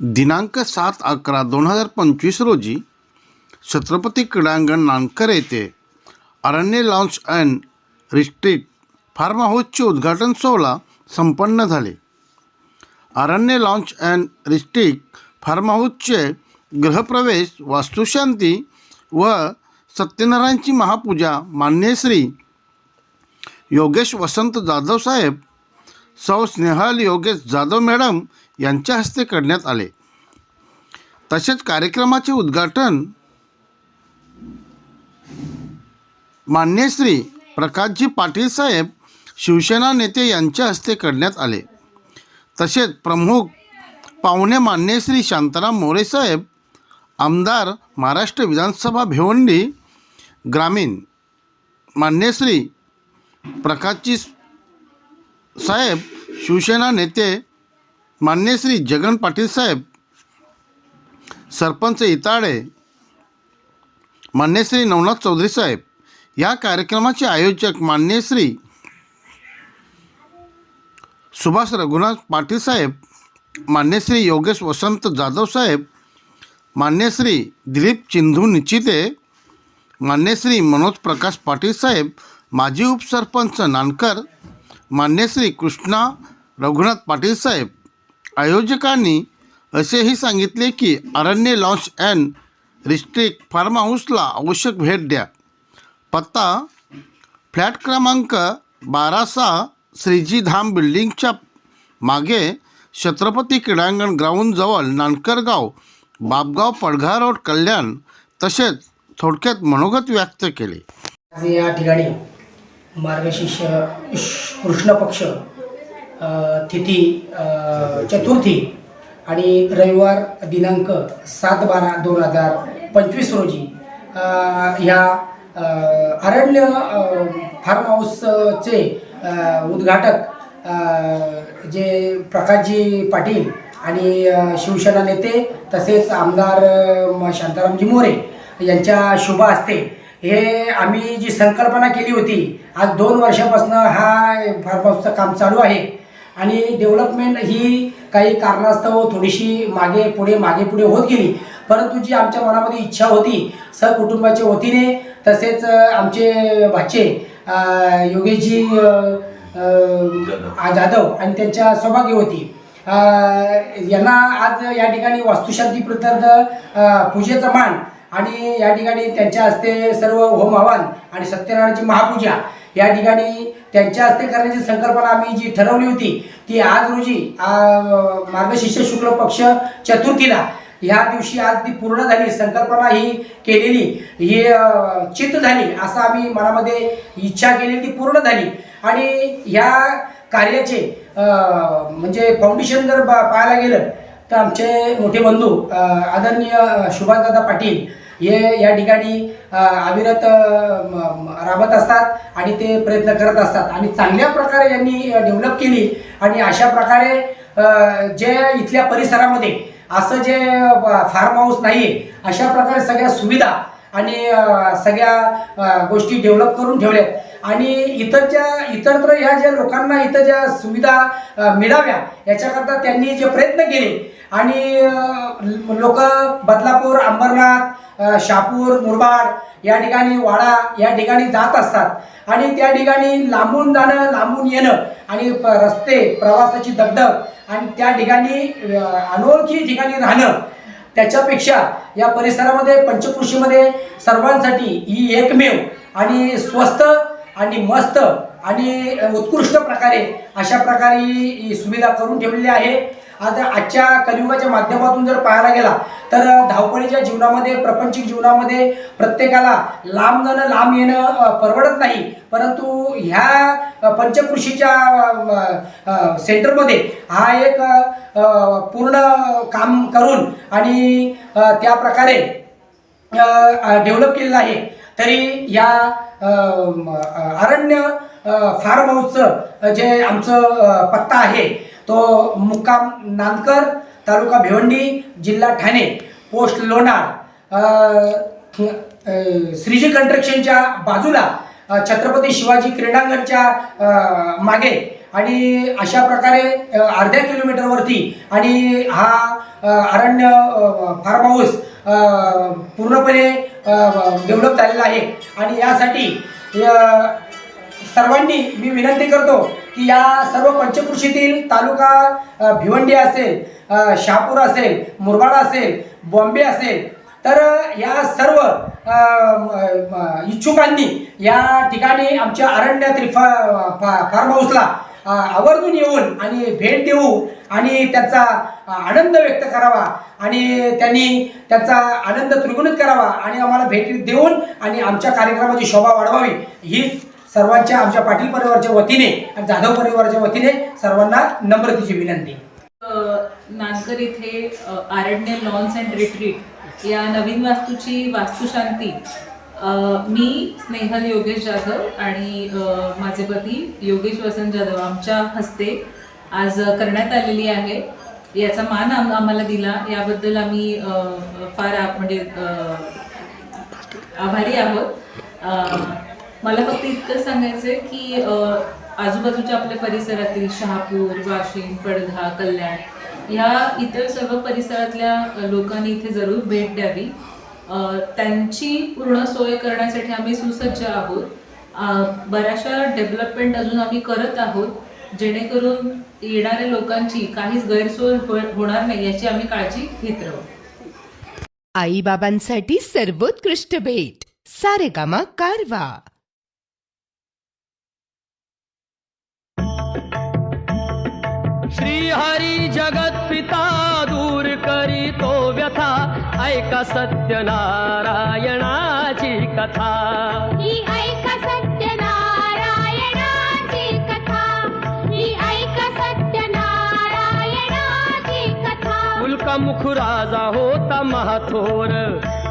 दिनांक सात अकरा दोन हजार पंचवीस रोजी छत्रपती क्रीडांगण नानकर येथे अरण्य लॉन्च अँड रिस्ट्रिक्ट फार्म हाऊसचे उद्घाटन सोहळा संपन्न झाले. अरण्य लॉन्च अँड रिस्ट्रीट फार्म हाऊसचे गृहप्रवेश वास्तुशांती व सत्यनारायणची महापूजा मान्य श्री योगेश वसंत जाधव साहेब सौ स्नेहल योगेश जाधव मॅडम यांच्या हस्ते करण्यात आले. तसेच कार्यक्रमाचे उद्घाटन मान्यश्री प्रकाशजी पाटील साहेब शिवसेना नेते यांच्या हस्ते करण्यात आले. तसेच प्रमुख पाहुणे मान्यश्री शांताराम मोरे साहेब आमदार महाराष्ट्र विधानसभा भिवंडी ग्रामीण मान्यश्री प्रकाशजी साहेब शिवसेना नेते मान्य श्री जगन पाटील साहेब सरपंच इताळे मान्य श्री नवनाथ चौधरी साहेब या कार्यक्रमाचे आयोजक मान्य श्री सुभाष रघुनाथ पाटील साहेब मान्य श्री योगेश वसंत जाधव साहेब मान्य श्री दिलीप चिंधू निचिते मान्य श्री मनोज प्रकाश पाटील साहेब माजी उपसरपंच नानकर मान्य श्री कृष्णा रघुनाथ पाटील साहेब आयोजकांनी असेही सांगितले की अरण्य लॉन्च अँड रिस्ट्रिक्ट फार्म हाऊसला आवश्यक भेट द्या. पत्ता फ्लॅट क्रमांक बारा सहा श्रीजी धाम बिल्डिंगच्या मागे छत्रपती क्रीडांगण ग्राउंडजवळ नानकरगाव बापगाव पडघा रोड कल्याण तसेच थोडक्यात मनोगत व्यक्त केले. आज या ठिकाणी मार्गशीर्ष कृष्ण पक्ष तिथी चतुर्थी आणि रविवार दिनांक सात बारा दोन हजार पंचवीस रोजी. ह्या अरण्य फार्म हाऊसचे उद्घाटक जे प्रकाशजी पाटील आणि शिवसेना नेते तसेच आमदार शांतारामजी मोरे यांच्या शुभ असते हे आम्ही जी संकल्पना केली होती आज दोन वर्षापासून हा फार्म हाऊसचं काम चालू आहे. आणि डेव्हलपमेंट ही काही कारणास्तव थोडीशी मागे पुढे मागे पुढे होत गेली. परंतु जी आमच्या मनामध्ये इच्छा होती सहकुटुंबाच्या वतीने तसेच आमचे भाचे योगेशजी जाधव. आणि त्यांच्या सौभाग्य होती. अ, यांना आज या ठिकाणी वास्तुशांती प्रत्यर्थ पूजेचा मान आणि या ठिकाणी त्यांच्या हस्ते सर्व होम हवन आणि सत्यनारायणची महापूजा या ठिकाणी त्यांच्या हस्ते करण्याची संकल्पना आम्ही जी ठरवली होती ती आज रोजी मार्गशीर्ष शुक्ल पक्ष चतुर्थीला ह्या दिवशी आज ती पूर्ण झाली संकल्पना ही केलेली ही चित्त झाली असं आम्ही मनामध्ये इच्छा केलेली ती पूर्ण झाली. आणि ह्या कार्याचे म्हणजे फाउंडेशन जर पाहायला गेलं तर आमचे मोठे बंधू आदरणीय सुभाषदादा पाटील हे या ठिकाणी अविरत राबत असतात आणि ते प्रयत्न करत असतात. आणि चांगल्या प्रकारे यांनी डेव्हलप केली. आणि अशा प्रकारे जे इथल्या परिसरामध्ये असं जे फार्म हाऊस नाही अशा प्रकारे सगळ्या सुविधा आणि सगळ्या गोष्टी डेव्हलप करून ठेवल्यात आणि इतरच्या इतरत्र ह्या ज्या लोकांना इथं ज्या सुविधा मिळाव्या याच्याकरता त्यांनी जे प्रयत्न केले आणि लोक बदलापूर अंबरनाथ शापूर मुरबाड या ठिकाणी वाडा या ठिकाणी जात असतात. आणि त्या ठिकाणी लांबून जाणं लांबून येणं आणि प- रस्ते प्रवासाची दगदग आणि त्या ठिकाणी अनोळखी ठिकाणी राहणं त्याच्यापेक्षा या परिसरामध्ये पंचकृषीमध्ये सर्वांसाठी ही एकमेव आणि स्वस्त आणि मस्त आणि उत्कृष्ट प्रकारे अशा प्रकारे ही सुविधा करून ठेवलेली आहे. आता आजच्या कलियुगाच्या माध्यमातून जर पाहायला गेला तर धावपळीच्या जीवनामध्ये प्रपंचिक जीवनामध्ये प्रत्येकाला लांब जाणं लांब येणं परवडत नाही. परंतु ह्या पंचकृषीच्या सेंटरमध्ये हा एक पूर्ण काम करून आणि त्या प्रकारे डेव्हलप केलेलं आहे. तरी या अरण्य फार्म हाऊसचं जे आमचं पत्ता आहे तो मुक्काम नांदकर तालुका भिवंडी जिल्हा ठाणे पोस्ट लोणार. श्रीजी कन्स्ट्रक्शनच्या बाजूला छत्रपती शिवाजी क्रीडांगणच्या मागे. आणि अशा प्रकारे अर्ध्या किलोमीटरवरती आणि हा अरण्य फार्म हाऊस पूर्णपणे डेव्हलप झालेला आहे. आणि यासाठी सर्वांनी मी विनंती करतो की या सर्व पंचकृषीतील तालुका भिवंडी असेल शहापूर असेल मुरबाड असेल बॉम्बे असेल तर या सर्व इच्छुकांनी या ठिकाणी आमच्या अरण्य त्रिफा फा- फार्म हाऊसला आवर्जून येऊन आणि भेट देऊ आणि त्याचा आनंद व्यक्त करावा आणि त्यांनी त्याचा आनंद त्रिगुणित करावा आणि आम्हाला भेट देऊन आणि आमच्या कार्यक्रमाची शोभा वाढवावी. हीच सर्वांच्या आमच्या पाटील परिवाराच्या वतीने आणि जाधव परिवाराच्या वतीने सर्वांना नम्रतेची विनंती. अ, नागकर इथे आरण्य लॉन्स अँड रिट्रीट या नवीन वास्तूची वास्तुशांती. मी स्नेहल योगेश जाधव आणि माझे पती योगेश वसंत जाधव आमच्या हस्ते आज करण्यात आलेली आहे. याचा मान आम आम्हाला दिला. याबद्दल आम्ही फार म्हणजे आभारी आहोत. मला फक्त इतकं सांगायचं आहे की आजूबाजूच्या आपल्या परिसरातील शहापूर वाशिम पडघा कल्याण ह्या इतर सर्व परिसरातल्या लोकांनी इथे जरूर भेट द्यावी. त्यांची पूर्ण सोय करण्यासाठी आम्ही सुसज्ज आहोत. बऱ्याचशा डेव्हलपमेंट अजून आम्ही करत आहोत जेणेकरून येणाऱ्या लोकांची काहीच गैरसोय हो, होणार नाही याची आम्ही काळजी घेत राहू. आईबाबांसाठी सर्वोत्कृष्ट भेट सारेगामा कारवा. श्रीहरी जगत पिता दूर करीतो व्यथा. ऐका सत्यनारायणाची कथा. ही ऐक सत्यनारायणाची कथा. ही ऐक सत्यनारायणाची कथा. उल्कामुख राजा होता महाथोर.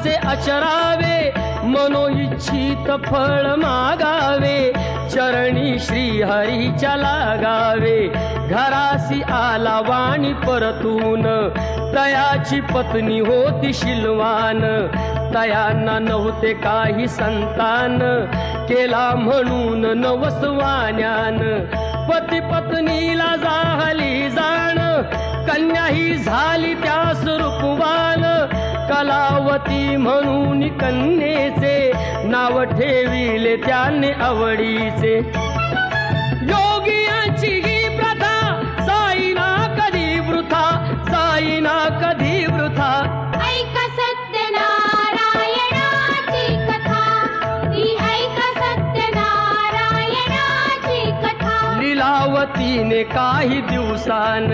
नारायणाचे अचरावे मनोइच्छित फळ मागावे. चरणी श्रीहरीच्या लागावे. घरासी आला वाणी परतून तयाची पत्नी होती शिलवान. तयांना नव्हते काही संतान केला म्हणून नवसवाण्यान पती पत्नीला झाली जाण कन्या ही झाली त्या कलावती म्हणून कन्येचे नाव ठेविले त्याने आवडीचे. योगियांची ही प्रथा जाईना कधी वृथा जाईना कधी वृथा. लीलावतीने काही दिवसान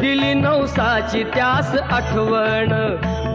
दिली नवसाची त्यास आठवण.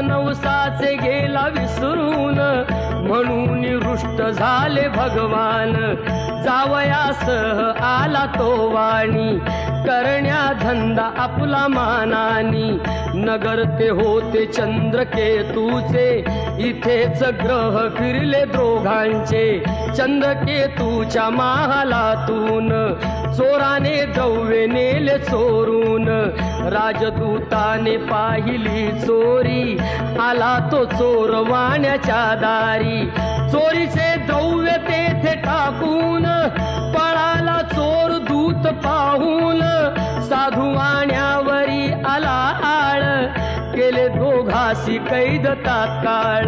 नवसाचे गेला विसरून म्हणून रुष्ट झाले भगवान. जावयासह आला तो वाणी. करण्या धंदा आपला मानानी. नगर ते होते चंद्रकेतूचे. इथेच ग्रह फिरले दोघांचे. चंद्रकेतूच्या महालातून चोराने द्रव्य नेले चोरून. राजदूताने पाहिली चोरी. आला तो चोर वाण्याच्या दारी. चोरीचे द्रव्य तेथे टाकून पळाला चोर दूत पाहून साधू आण्यावरी आला आळ. केले दोघासी कैद तात्काळ.